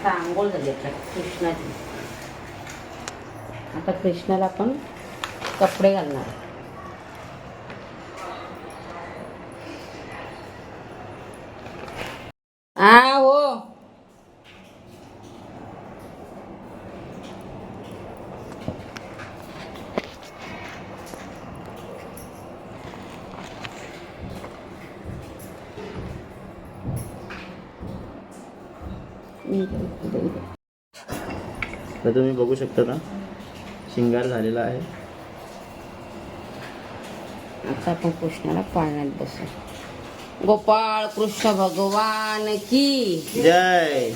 आता आंघोळ झाली आपल्या कृष्णाची. आता कृष्णाला आपण कपडे घालणार आ हो तर तुम्ही बघू शकता ना शिंगार झालेला आहे. आता आपण कृष्णाला पाळण्यात बसू. गोपाळ कृष्ण भगवान की जय!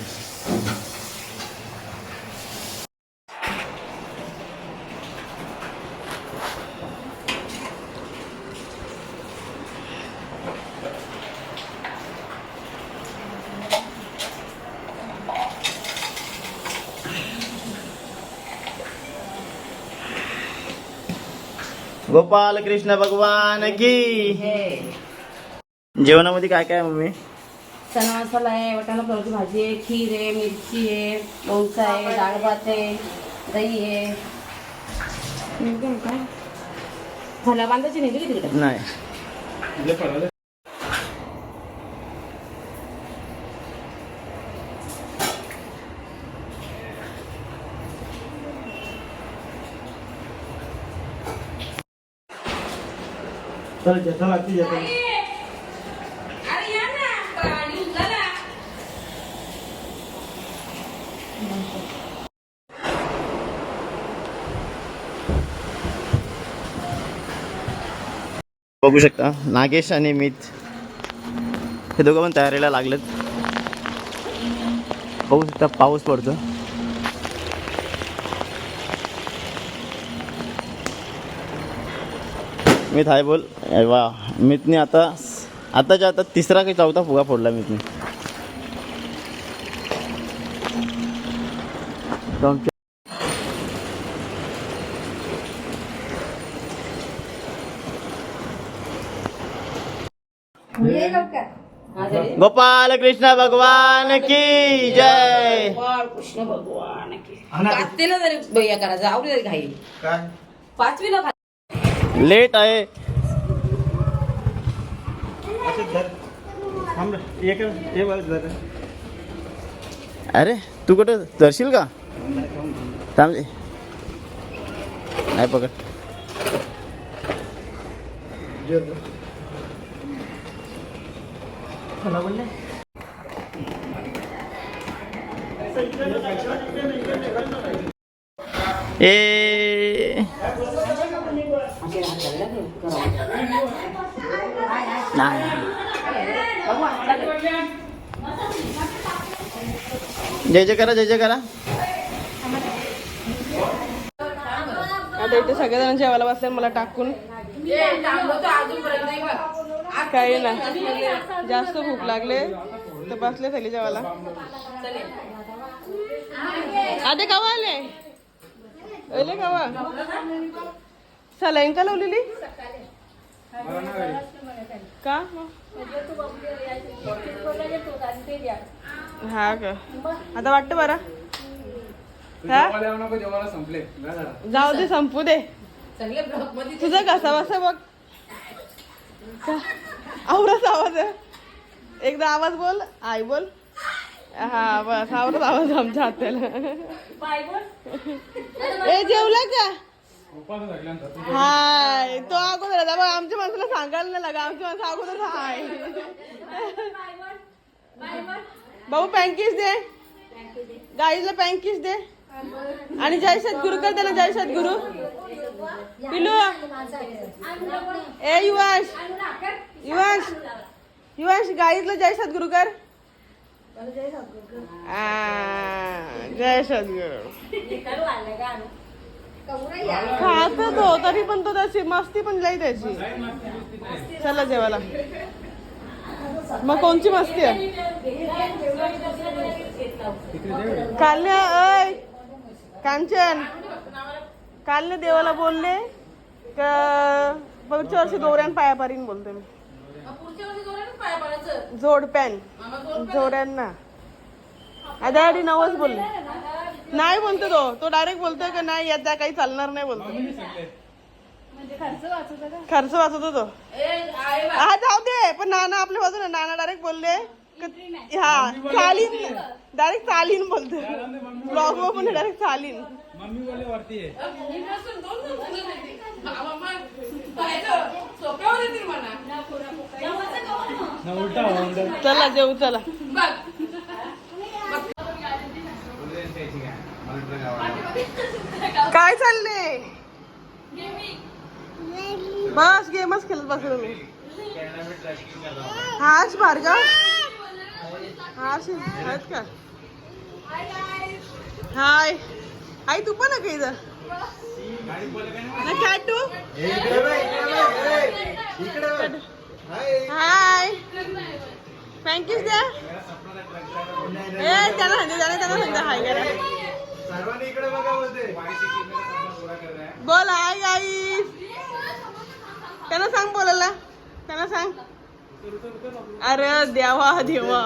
गोपाल कृष्ण भगवान की। जेवणामध्ये काय काय मम्मी? चना मसाला आहे वटाणा भाजी है खीर है मिरची आहे लोणचं आहे डाळ भात आहे दही है काय? फळं बांधायची नाही तिकडे. नाही. चल जसं लागते जसं बघू शकता नागेश आणि मित हे दोघं पण तयारीला लागलेत. बघू शकता पाऊस पडतो मित हाय बोल. अरे वा. मितने आता आताच्या आता तिसरा काही चौथा फुगा फोडला मितने? गोपाल कृष्ण भगवान की जय. गोपाळ कृष्ण भगवान की. जरी भैया करायचं आवडी तरी घाई पाचवीला लेट आहे अरे तू कुठं धरशील का? थांब नाही पकड. ए नाही. जय जय करा जय जय करा. आता इथे सगळेजण जेवायला बसले मला टाकून. काही ना जास्त भूक लागले तर बसले सगळे जेवायला. आधे कवा आले कवा? सलाईन का लावलेली? का? हा का? आता वाटतं बरं. हा जाऊ दे संपू दे. तुझा कसा बसा बघ? आवरच आवाज आहे. एकदा आवाज बोल आई बोल. हा बस आवरच आवाज आमच्या हाताला. ए जेवला का? हाय तो अगोदर आहे. बघ आमच्या माणसाला सांगायला नाही लागा. आमची माणसं अगोदर हाय. भाऊ पँकीस दे. गाईला पँकीस दे. आणि जय सद्गुरु कर दे ना जय सद्गुरु. पिलू. ए युवाश. युवाश. युवाश गाईतलं जय सद्गुरु कर. आ, जय सद्गुरु. खातो तो तरी पण तो त्याची मस्ती पण लई त्याची. चला जेवायला. मग कोणची मस्ती आहे? काल अय कांचन. कालने देवाला बोलले पुढच्या वर्षी दोऱ्यान पाया पारीन बोलते मी. जोड पॅन जोड्यांना. आधी आधी नवच बोलले. नाही बोलतो तो. तो डायरेक्ट बोलतोय का नाही यात काही चालणार नाही बोलतो. खर्च वाचवतो तो. हा जाऊ दे. पण नाना आपल्या बाजूने नाना डायरेक्ट बोलले क- हा चालीन. डायरेक्ट चालीन बोलतो ब्लॉग वर पण डायरेक्ट चालीन. चला जेऊ चला. काय चाललंय? बस गेमच खेळत बसलो मी हाच भार्गव? हाच आहेत का? हाय. आई तू पण आहे का इथं. ना कॅटू हाय. थँक्यू द्या ए त्यांना सांगते त्याने त्यांना सांगते. हाय करा सर्वांनी इकडे बघा बोलते. बोल हाय गाईस त्यांना सांग बोलायला. त्यांना सांग. अरे देवा देवा.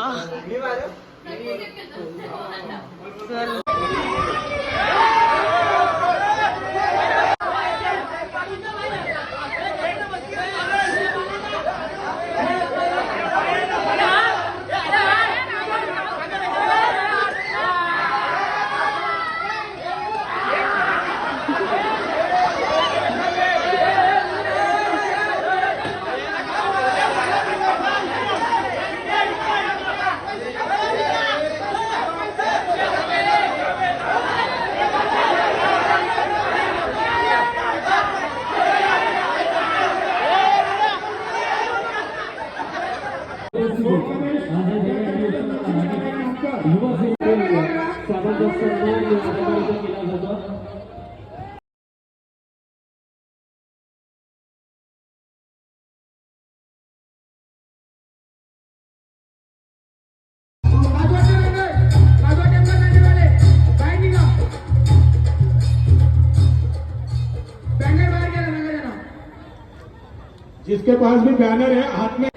जिसके पास भी बैनर है हाथ में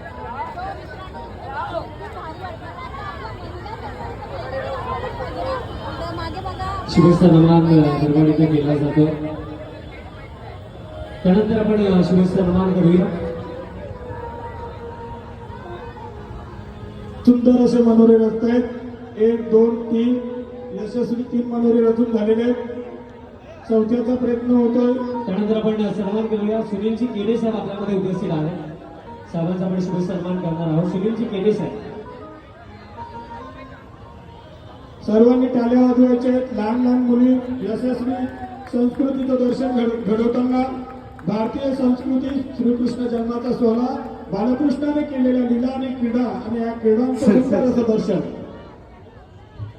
शिवसन्मान निर्माणित केला जातो. त्यानंतर आपण शिवसन्मान करूया. सुंदर असे मनोरे रचत आहेत. एक दोन तीन. यशस्वी तीन मनोरे रचून झालेले आहेत. चौथ्याचा प्रयत्न होतोय. त्यानंतर आपण सन्मान करूया. सुनीलजी केडे साहेब आपल्यामध्ये उपस्थित आहे साहेबांचा आपण शिवसन्मान करणार आहोत. सुनीलजी केडे साहेब. सर्वांनी टाळ्या वाजवायचे. लहान लहान मुली यशस्वी संस्कृतीचं दर्शन घडवताना भारतीय संस्कृती श्रीकृष्ण जन्माचा सोहळा बालकृष्णाने केलेल्या लीला आणि क्रीडा आणि या क्रीडांचं असं दर्शन.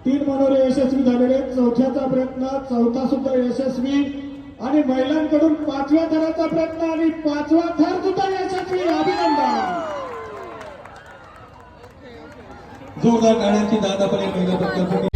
तीन मनोरे यशस्वी झालेले. चौथ्याचा प्रयत्न चौथा सुद्धा यशस्वी आणि महिलांकडून पाचव्या थराचा प्रयत्न आणि पाचवा थर सुद्धा यशस्वी. अभिनंदन! जोरदार गाण्याची दादा पण महिला